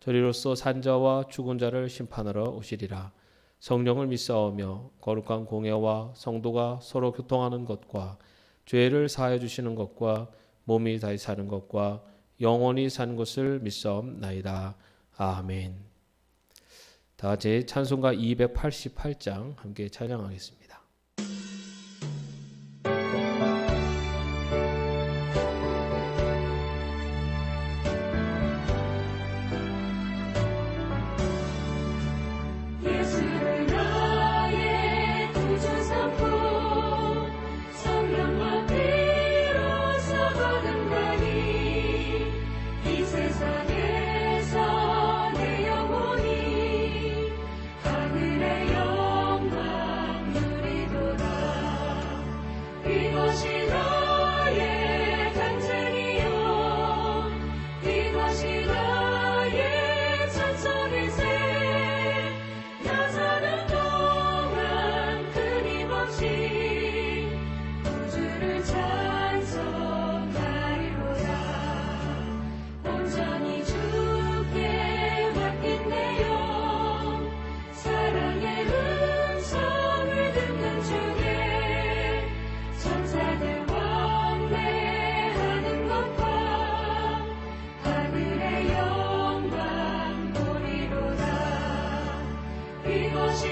저리로서 산자와 죽은 자를 심판하러 오시리라 성령을 믿사오며 거룩한 공예와 성도가 서로 교통하는 것과 죄를 사하여 주시는 것과 몸이 다시 사는 것과 영원히 사는 것을 믿사옵나이다. 아멘. 다 같이 찬송가 288장 함께 찬양하겠습니다.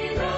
이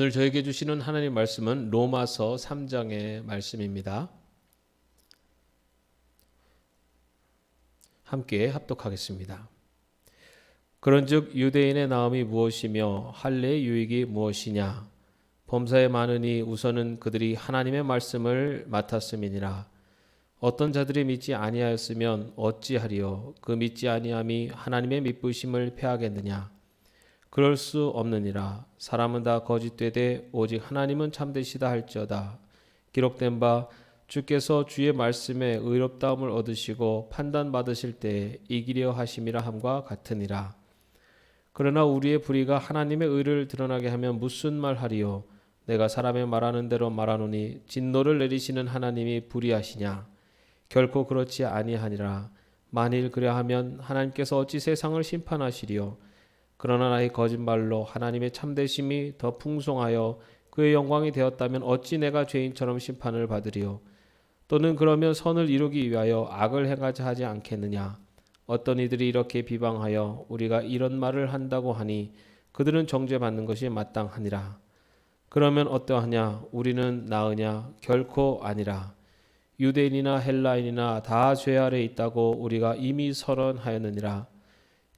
오늘 저에게 주시는 하나님 말씀은 로마서 3장의 말씀입니다. 함께 합독하겠습니다. 그런즉 유대인의 나음이 무엇이며 할례의 유익이 무엇이냐 범사에 많으니 우선은 그들이 하나님의 말씀을 맡았음이니라 어떤 자들이 믿지 아니하였으면 어찌하리요 그 믿지 아니함이 하나님의 믿부심을 패하겠느냐 그럴 수 없느니라. 사람은 다 거짓되되 오직 하나님은 참되시다 할지어다. 기록된 바 주께서 주의 말씀에 의롭다함을 얻으시고 판단 받으실 때에 이기려 하심이라 함과 같으니라. 그러나 우리의 불의가 하나님의 의를 드러나게 하면 무슨 말하리요? 내가 사람의 말하는 대로 말하노니 진노를 내리시는 하나님이 불의하시냐? 결코 그렇지 아니하니라. 만일 그래하면 하나님께서 어찌 세상을 심판하시리요 그러나 나의 거짓말로 하나님의 참되심이 더 풍성하여 그의 영광이 되었다면 어찌 내가 죄인처럼 심판을 받으리요? 또는 그러면 선을 이루기 위하여 악을 행하자 하지 않겠느냐? 어떤 이들이 이렇게 비방하여 우리가 이런 말을 한다고 하니 그들은 정죄받는 것이 마땅하니라. 그러면 어떠하냐? 우리는 나으냐? 결코 아니라. 유대인이나 헬라인이나 다 죄 아래 있다고 우리가 이미 선언하였느니라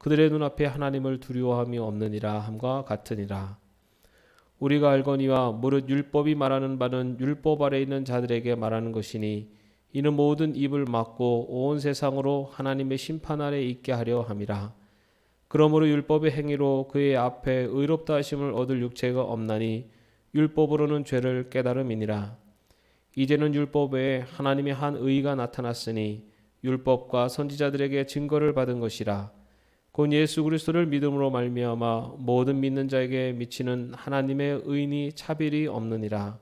그들의 눈앞에 하나님을 두려워함이 없느니라 함과 같으니라. 우리가 알거니와 무릇 율법이 말하는 바는 율법 아래 있는 자들에게 말하는 것이니 이는 모든 입을 막고 온 세상으로 하나님의 심판 아래 있게 하려 함이라. 그러므로 율법의 행위로 그의 앞에 의롭다 하심을 얻을 육체가 없나니 율법으로는 죄를 깨달음이니라. 이제는 율법에 하나님의 한 의가 나타났으니 율법과 선지자들에게 증거를 받은 것이라 곧 예수 그리스도를 믿음으로 말미암아 모든 믿는 자에게 미치는 하나님의 의인이 차별이 없느니라.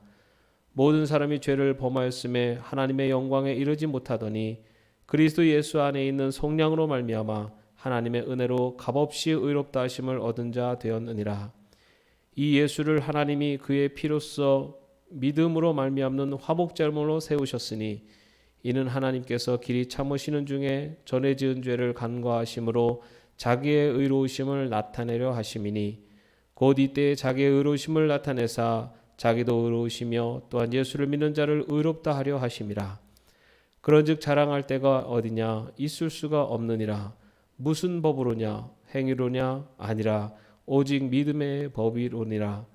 모든 사람이 죄를 범하였음에 하나님의 영광에 이르지 못하더니 그리스도 예수 안에 있는 속량으로 말미암아 하나님의 은혜로 값없이 의롭다 하심을 얻은 자 되었느니라. 이 예수를 하나님이 그의 피로써 믿음으로 말미암는 화목제물로 세우셨으니 이는 하나님께서 길이 참으시는 중에 전에 지은 죄를 간과하심으로 자기의 의로우심을 나타내려 하심이니 곧 이때 자기의 의로우심을 나타내사 자기도 의로우시며 또한 예수를 믿는 자를 의롭다 하려 하심이라. 그런즉 자랑할 때가 어디냐? 있을 수가 없느니라. 무슨 법으로냐? 행위로냐? 아니라 오직 믿음의 법이로니라.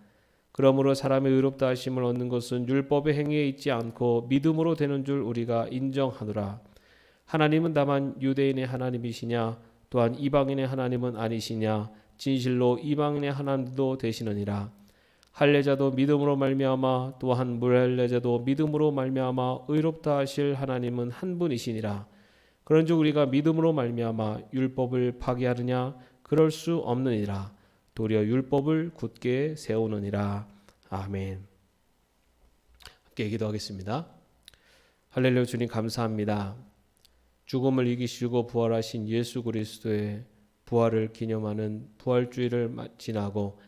그러므로 사람의 의롭다 하심을 얻는 것은 율법의 행위에 있지 않고 믿음으로 되는 줄 우리가 인정하노라. 하나님은 다만 유대인의 하나님이시냐 또한 이방인의 하나님은 아니시냐? 진실로 이방인의 하나님도 되시느니라. 할례자도 믿음으로 말미암아 또한 무할례자도 믿음으로 말미암아 의롭다 하실 하나님은 한 분이시니라. 그런즉 우리가 믿음으로 말미암아 율법을 파기하느냐? 그럴 수 없느니라. 도리어 율법을 굳게 세우느니라. 아멘. 함께 기도하겠습니다. 할렐루야 주님 감사합니다 죽음을 이기시고 부활하신 예수 그리스도의 부활을 기념하는 부활주의를 지나고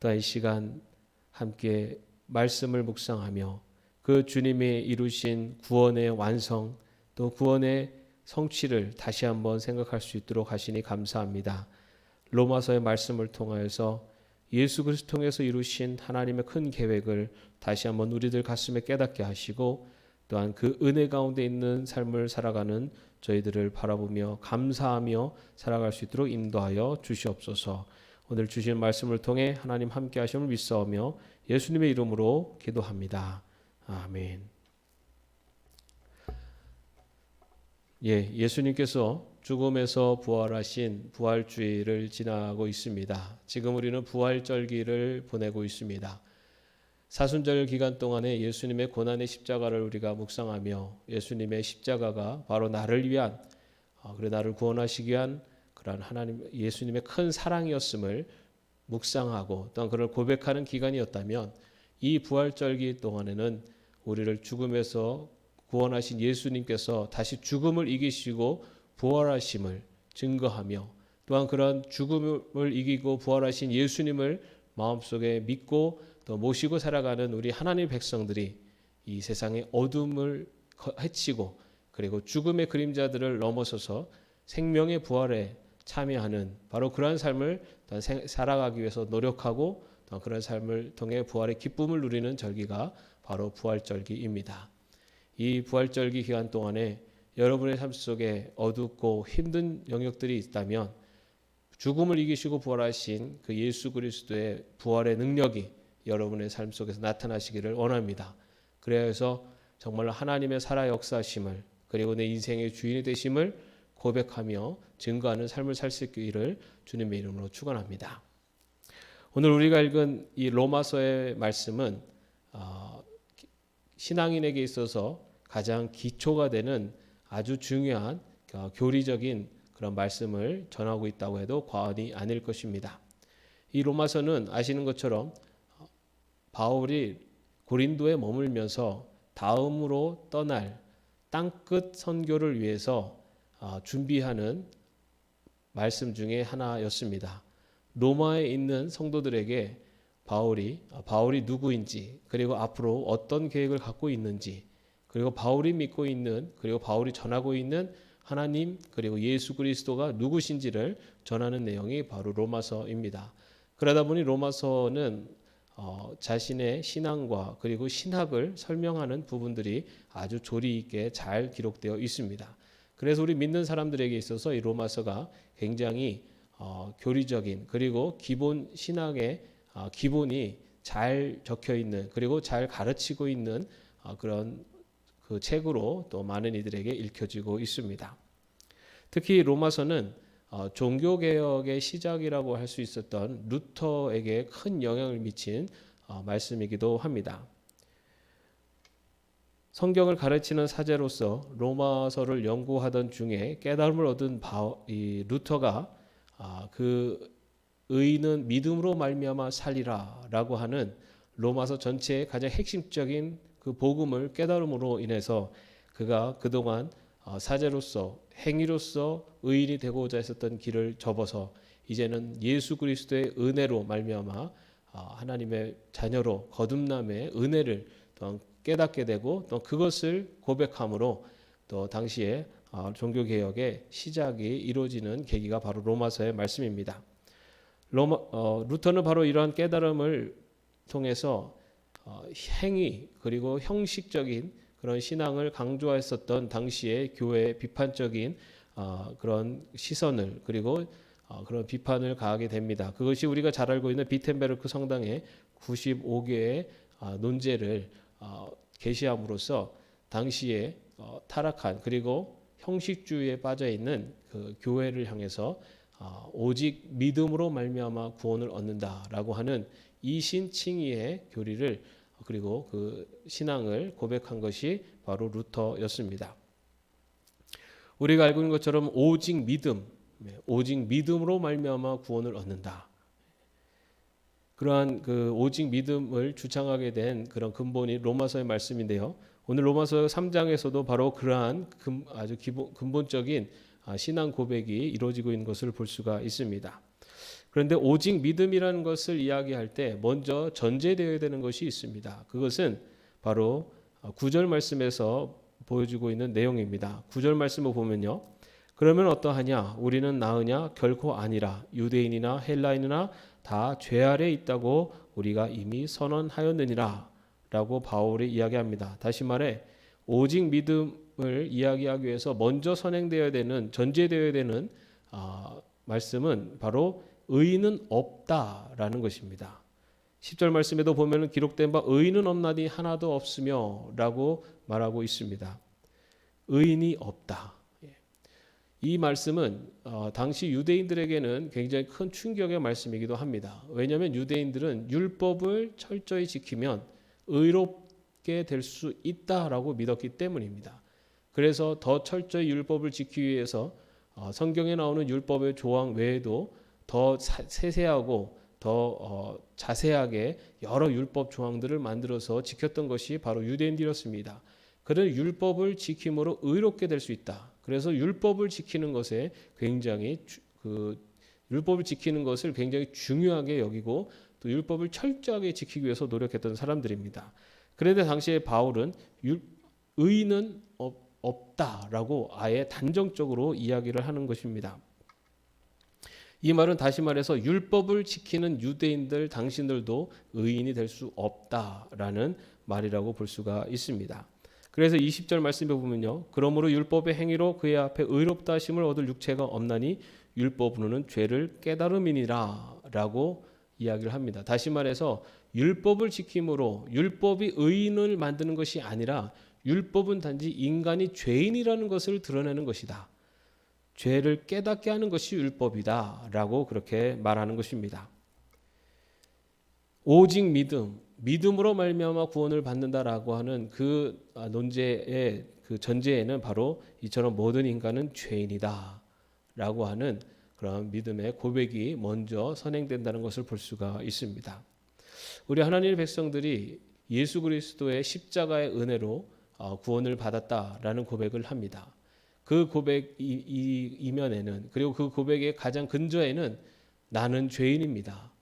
또 이 시간 함께 말씀을 묵상하며 그 주님이 이루신 구원의 완성 또 구원의 성취를 다시 한번 생각할 수 있도록 하시니 감사합니다. 로마서의 말씀을 통하여서 예수 그리스도 통해서 이루신 하나님의 큰 계획을 다시 한번 우리들 가슴에 깨닫게 하시고 또한 그 은혜 가운데 있는 삶을 살아가는 저희들을 바라보며 감사하며 살아갈 수 있도록 인도하여 주시옵소서. 오늘 주신 말씀을 통해 하나님 함께 하심을 믿사오며 예수님의 이름으로 기도합니다. 아멘. 예, 예수님께서 죽음에서 부활하신 부활주의를 지나고 있습니다. 지금 우리는 부활절기를 보내고 있습니다. 사순절 기간 동안에 예수님의 고난의 십자가를 우리가 묵상하며 예수님의 십자가가 바로 나를 위한 어, 그래 나를 구원하시기 위한 그러한 하나님 예수님의 큰 사랑이었음을 묵상하고 또한 그를 고백하는 기간이었다면 이 부활절기 동안에는 우리를 죽음에서 구원하신 예수님께서 다시 죽음을 이기시고 부활하심을 증거하며 또한 그런 죽음을 이기고 부활하신 예수님을 마음속에 믿고 또 모시고 살아가는 우리 하나님의 백성들이 이 세상의 어둠을 해치고 그리고 죽음의 그림자들을 넘어서서 생명의 부활에 참여하는 바로 그러한 삶을 살아가기 위해서 노력하고 또 그런 삶을 통해 부활의 기쁨을 누리는 절기가 바로 부활절기입니다. 이 부활절기 기간 동안에 여러분의 삶 속에 어둡고 힘든 영역들이 있다면 죽음을 이기시고 부활하신 그 예수 그리스도의 부활의 능력이 여러분의 삶 속에서 나타나시기를 원합니다. 그래서 정말 하나님의 살아 역사심을 그리고 내 인생의 주인이 되심을 고백하며 증거하는 삶을 살 수 있기를 주님의 이름으로 축원합니다. 오늘 우리가 읽은 이 로마서의 말씀은 어, 신앙인에게 있어서 가장 기초가 되는 아주 중요한 어, 교리적인 그런 말씀을 전하고 있다고 해도 과언이 아닐 것입니다. 이 로마서는 아시는 것처럼 바울이 고린도에 머물면서 다음으로 떠날 땅끝 선교를 위해서 어, 준비하는 말씀 중에 하나였습니다. 로마에 있는 성도들에게 바울이 어, 바울이 누구인지 그리고 앞으로 어떤 계획을 갖고 있는지 그리고 바울이 믿고 있는 그리고 바울이 전하고 있는 하나님 그리고 예수 그리스도가 누구신지를 전하는 내용이 바로 로마서입니다. 그러다 보니 로마서는 어, 자신의 신앙과 그리고 신학을 설명하는 부분들이 아주 조리 있게 잘 기록되어 있습니다. 그래서 우리 믿는 사람들에게 있어서 이 로마서가 굉장히 어, 교리적인 그리고 기본 신학의 어, 기본이 잘 적혀 있는 그리고 잘 가르치고 있는 어, 그런 그 책으로 또 많은 이들에게 읽혀지고 있습니다. 특히 로마서는 어, 종교 개혁의 시작이라고 할 수 있었던 루터에게 큰 영향을 미친 어, 말씀이기도 합니다. 성경을 가르치는 사제로서 로마서를 연구하던 중에 깨달음을 얻은 바, 이 루터가 아, 그 의인은 믿음으로 말미암아 살리라라고 하는 로마서 전체의 가장 핵심적인 그 복음을 깨달음으로 인해서 그가 그동안 어, 사제로서 행위로서 의인이 되고자 했었던 길을 접어서 이제는 예수 그리스도의 은혜로 말미암아 어, 하나님의 자녀로 거듭남의 은혜를 또 깨닫게 되고 또 그것을 고백함으로 또 당시에 어, 종교 개혁의 시작이 이루어지는 계기가 바로 로마서의 말씀입니다. 로마, 어, 루터는 바로 이러한 깨달음을 통해서 어, 행위 그리고 형식적인 그런 신앙을 강조했었던 당시의 교회의 비판적인 어, 그런 시선을 그리고 어, 그런 비판을 가하게 됩니다. 그것이 우리가 잘 알고 있는 비텐베르크 성당의 95개의 어, 논제를 어, 게시함으로써 당시에 어, 타락한 그리고 형식주의에 빠져 있는 그 교회를 향해서 어, 오직 믿음으로 말미암아 구원을 얻는다라고 하는 이신칭의의 교리를 그리고 그 신앙을 고백한 것이 바로 루터였습니다. 우리가 알고 있는 것처럼 오직 믿음, 네, 오직 믿음으로 말미암아 구원을 얻는다. 그러한 그 오직 믿음을 주창하게 된 그런 근본이 로마서의 말씀인데요. 오늘 로마서 3장에서도 바로 그러한 근, 아주 기본, 근본적인 아, 신앙 고백이 이루어지고 있는 것을 볼 수가 있습니다. 그런데 오직 믿음이라는 것을 이야기할 때 먼저 전제되어야 되는 것이 있습니다. 그것은 바로 구절 말씀에서 보여주고 있는 내용입니다. 구절 말씀을 보면요. 그러면 어떠하냐? 우리는 나으냐? 결코 아니라 유대인이나 헬라인이나 다 죄 아래 있다고 우리가 이미 선언하였느니라 라고 바울이 이야기합니다. 다시 말해 오직 믿음 을 이야기하기 위해서 먼저 선행되어야 되는 전제되어야 되는 아, 말씀은 바로 의인은 없다라는 것입니다. 10절 말씀에도 보면 기록된 바 의인은 없나니 하나도 없으며라고 말하고 있습니다. 의인이 없다. 예. 이 말씀은 어, 당시 유대인들에게는 굉장히 큰 충격의 말씀이기도 합니다. 왜냐하면 유대인들은 율법을 철저히 지키면 의롭게 될 수 있다라고 믿었기 때문입니다. 그래서 더 철저히 율법을 지키기 위해서 어, 성경에 나오는 율법의 조항 외에도 더 사- 세세하고 더 어, 자세하게 여러 율법 조항들을 만들어서 지켰던 것이 바로 유대인들이었습니다. 그런 율법을 지킴으로 의롭게 될 수 있다. 그래서 율법을 지키는 것에 굉장히 주- 그 율법을 지키는 것을 굉장히 중요하게 여기고 또 율법을 철저하게 지키기 위해서 노력했던 사람들입니다. 그런데 당시에 바울은 율, 의인은 없- 없다라고 아예 단정적으로 이야기를 하는 것입니다. 이 말은 다시 말해서 율법을 지키는 유대인들 당신들도 의인이 될 수 없다라는 말이라고 볼 수가 있습니다. 그래서 20절 말씀에 보면요. 그러므로 율법의 행위로 그의 앞에 의롭다 하심을 얻을 육체가 없나니 율법으로는 죄를 깨달음이니라라고 이야기를 합니다. 다시 말해서 율법을 지킴으로 율법이 의인을 만드는 것이 아니라 율법은 단지 인간이 죄인이라는 것을 드러내는 것이다. 죄를 깨닫게 하는 것이 율법이다 라고 그렇게 말하는 것입니다. 오직 믿음, 믿음으로 말미암아 구원을 받는다라고 하는 그 아, 논제의 그 전제에는 바로 이처럼 모든 인간은 죄인이다라고 하는 그런 믿음의 고백이 먼저 선행된다는 것을 볼 수가 있습니다. 우리 하나님의 백성들이 예수 그리스도의 십자가의 은혜로 어, 구원을 받았다라는 고백을 합니다. 그 고백 이, 이 이면에는 그리고 그 고백의 가장 근저에는 나는 죄인입니다.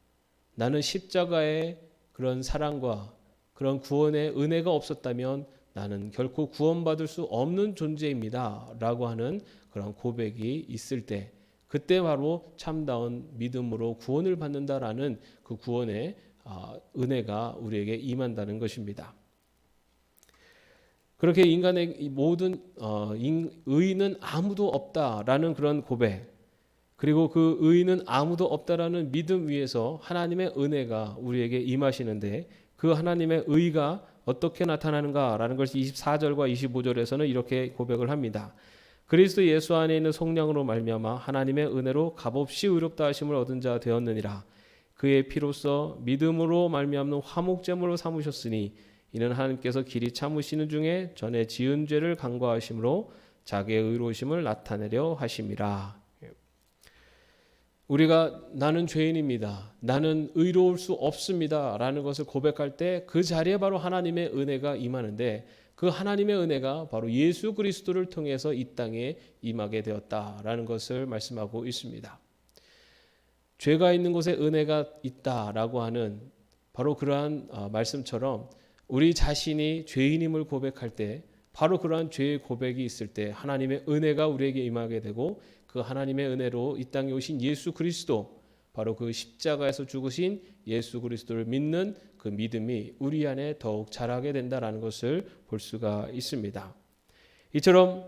나는 십자가의 그런 사랑과 그런 구원의 은혜가 없었다면 나는 결코 구원받을 수 없는 존재입니다 라고 하는 그런 고백이 있을 때 그때 바로 참다운 믿음으로 구원을 받는다라는 그 구원의 아, 은혜가 우리에게 임한다는 것입니다. 그렇게 인간의 이 모든 어, 인- 의인은 아무도 없다라는 그런 고백 그리고 그 의인은 아무도 없다라는 믿음 위에서 하나님의 은혜가 우리에게 임하시는데 그 하나님의 의가 어떻게 나타나는가라는 것을 24절과 25절에서는 이렇게 고백을 합니다. 그리스도 예수 안에 있는 속량으로 말미암아 하나님의 은혜로 값없이 의롭다 하심을 얻은 자 되었느니라. 그의 피로써 믿음으로 말미암는 화목제물로 삼으셨으니 이는 하나님께서 길이 참으시는 중에 전에 지은 죄를 간과하심으로 자기의 의로우심을 나타내려 하심이라. 우리가 나는 죄인입니다. 나는 의로울 수 없습니다. 라는 것을 고백할 때 그 자리에 바로 하나님의 은혜가 임하는데 그 하나님의 은혜가 바로 예수 그리스도를 통해서 이 땅에 임하게 되었다라는 것을 말씀하고 있습니다. 죄가 있는 곳에 은혜가 있다라고 하는 바로 그러한 어, 말씀처럼 우리 자신이 죄인임을 고백할 때 바로 그러한 죄의 고백이 있을 때 하나님의 은혜가 우리에게 임하게 되고 그 하나님의 은혜로 이 땅에 오신 예수 그리스도 바로 그 십자가에서 죽으신 예수 그리스도를 믿는 그 믿음이 우리 안에 더욱 자라게 된다라는 것을 볼 수가 있습니다. 이처럼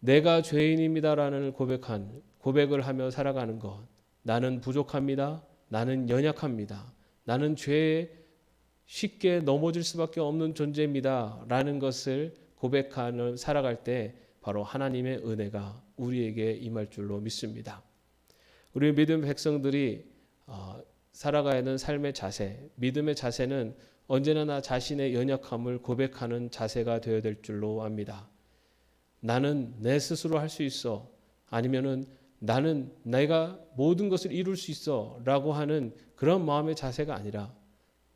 내가 죄인입니다라는 고백한 고백을 하며 살아가는 것 나는 부족합니다. 나는 연약합니다. 나는 죄에 쉽게 넘어질 수밖에 없는 존재입니다 라는 것을 고백하는 살아갈 때 바로 하나님의 은혜가 우리에게 임할 줄로 믿습니다. 우리 믿음 백성들이 어, 살아가야 하는 삶의 자세, 믿음의 자세는 언제나 나 자신의 연약함을 고백하는 자세가 되어야 될 줄로 압니다. 나는 내 스스로 할 수 있어. 아니면은 나는 내가 모든 것을 이룰 수 있어 라고 하는 그런 마음의 자세가 아니라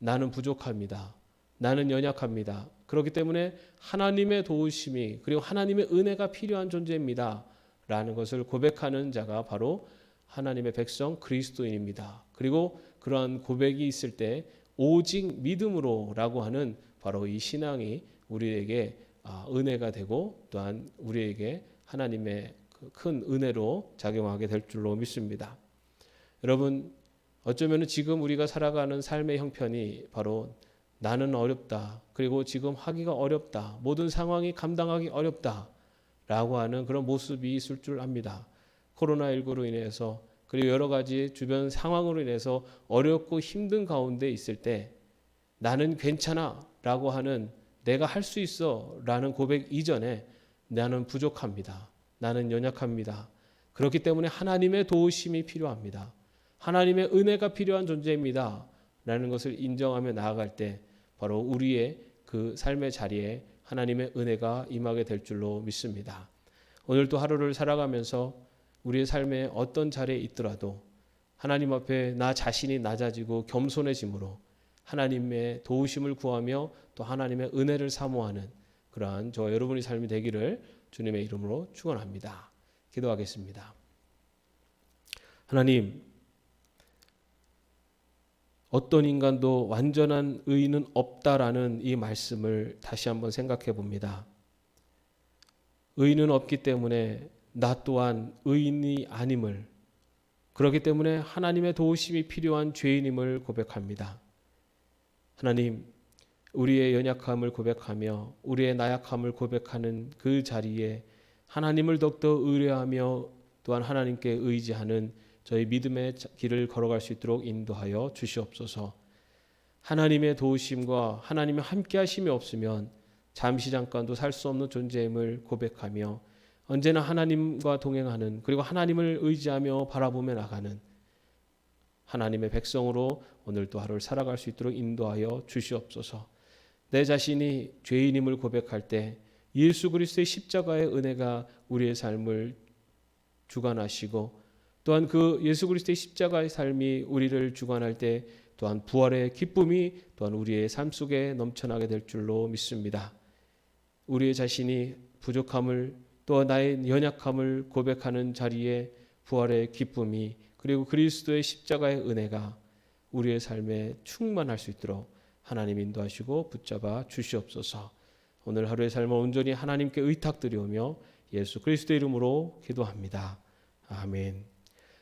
나는 부족합니다. 나는 연약합니다. 그렇기 때문에 하나님의 도우심이 그리고 하나님의 은혜가 필요한 존재입니다. 라는 것을 고백하는 자가 바로 하나님의 백성 그리스도인입니다. 그리고 그러한 고백이 있을 때 오직 믿음으로라고 하는 바로 이 신앙이 우리에게 아, 은혜가 되고 또한 우리에게 하나님의 그큰 은혜로 작용하게 될 줄로 믿습니다. 여러분 어쩌면 지금 우리가 살아가는 삶의 형편이 바로 나는 어렵다. 그리고 지금 하기가 어렵다. 모든 상황이 감당하기 어렵다. 라고 하는 그런 모습이 있을 줄 압니다. 코로나19로 인해서 그리고 여러 가지 주변 상황으로 인해서 어렵고 힘든 가운데 있을 때 나는 괜찮아 라고 하는 내가 할 수 있어 라는 고백 이전에 나는 부족합니다. 나는 연약합니다. 그렇기 때문에 하나님의 도우심이 필요합니다. 하나님의 은혜가 필요한 존재입니다. 라는 것을 인정하며 나아갈 때 바로 우리의 그 삶의 자리에 하나님의 은혜가 임하게 될 줄로 믿습니다. 오늘도 하루를 살아가면서 우리의 삶의 어떤 자리에 있더라도 하나님 앞에 나 자신이 낮아지고 겸손해짐으로 하나님의 도우심을 구하며 또 하나님의 은혜를 사모하는 그러한 저 여러분의 삶이 되기를 주님의 이름으로 축원합니다. 기도하겠습니다. 하나님 어떤 인간도 완전한 의인은 없다라는 이 말씀을 다시 한번 생각해 봅니다. 의인은 없기 때문에 나 또한 의인이 아님을 그렇기 때문에 하나님의 도우심이 필요한 죄인임을 고백합니다. 하나님, 우리의 연약함을 고백하며 우리의 나약함을 고백하는 그 자리에 하나님을 더욱더 의뢰하며 또한 하나님께 의지하는 저희 믿음의 길을 걸어갈 수 있도록 인도하여 주시옵소서. 하나님의 도우심과 하나님의 함께하심이 없으면 잠시 잠깐도 살 수 없는 존재임을 고백하며 언제나 하나님과 동행하는 그리고 하나님을 의지하며 바라보며 나가는 하나님의 백성으로 오늘도 하루를 살아갈 수 있도록 인도하여 주시옵소서. 내 자신이 죄인임을 고백할 때 예수 그리스도의 십자가의 은혜가 우리의 삶을 주관하시고 또한 그 예수 그리스도의 십자가의 삶이 우리를 주관할 때 또한 부활의 기쁨이 또한 우리의 삶 속에 넘쳐나게 될 줄로 믿습니다. 우리의 자신이 부족함을 또 나의 연약함을 고백하는 자리에 부활의 기쁨이 그리고 그리스도의 십자가의 은혜가 우리의 삶에 충만할 수 있도록 하나님 인도하시고 붙잡아 주시옵소서. 오늘 하루의 삶을 온전히 하나님께 의탁드리오며 예수 그리스도 이름으로 기도합니다. 아멘.